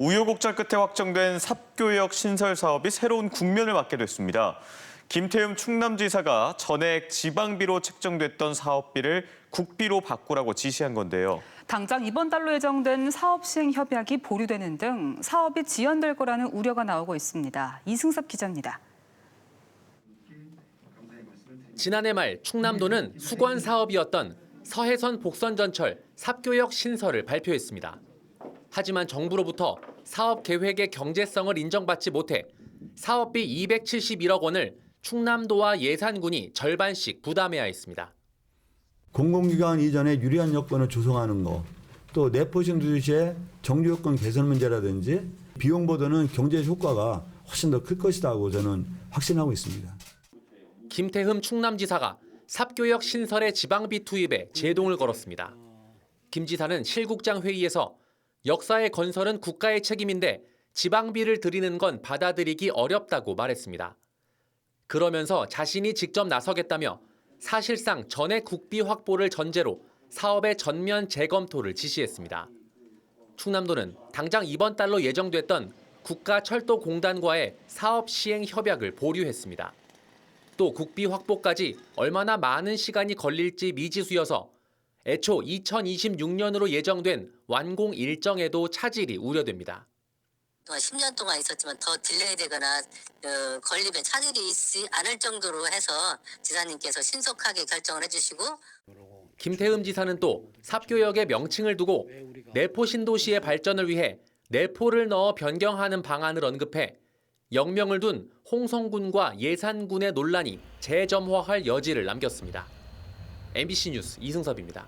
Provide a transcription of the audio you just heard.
우여곡절 끝에 확정된 삽교역 신설 사업이 새로운 국면을 맞게 됐습니다. 김태흠 충남지사가 전액 지방비로 책정됐던 사업비를 국비로 바꾸라고 지시한 건데요. 당장 이번 달로 예정된 사업 시행 협약이 보류되는 등 사업이 지연될 거라는 우려가 나오고 있습니다. 이승섭 기자입니다. 지난해 말 충남도는 수건 사업이었던 서해선 복선 전철 삽교역 신설을 발표했습니다. 하지만 정부로부터 사업 계획의 경제성을 인정받지 못해 사업비 271억 원을 충남도와 예산군이 절반씩 부담해야 했습니다. 공공기관 이전에 유리한 여건을 조성하는 거, 또 내포신 도시의 정류 여건 개선 문제라든지 비용보다는 경제 효과가 훨씬 더 클 것이라고 저는 확신하고 있습니다. 김태흠 충남지사가 삽교역 신설의 지방비 투입에 제동을 걸었습니다. 김 지사는 실국장 회의에서 역사의 건설은 국가의 책임인데 지방비를 드리는 건 받아들이기 어렵다고 말했습니다. 그러면서 자신이 직접 나서겠다며 사실상 전액 국비 확보를 전제로 사업의 전면 재검토를 지시했습니다. 충남도는 당장 이번 달로 예정됐던 국가철도공단과의 사업 시행 협약을 보류했습니다. 또 국비 확보까지 얼마나 많은 시간이 걸릴지 미지수여서 애초 2026년으로 예정된 완공 일정에도 차질이 우려됩니다. 동안 10년 동안 있었지만 더 딜레이 되거나 어, 건립에 차질이 있지 않을 정도로 해서 지사님께서 신속하게 결정을 해주시고 김태흠 지사는 또 삽교역의 명칭을 두고 내포 신도시의 발전을 위해 내포를 넣어 변경하는 방안을 언급해 영명을 둔 홍성군과 예산군의 논란이 재점화할 여지를 남겼습니다. MBC 뉴스 이승섭입니다.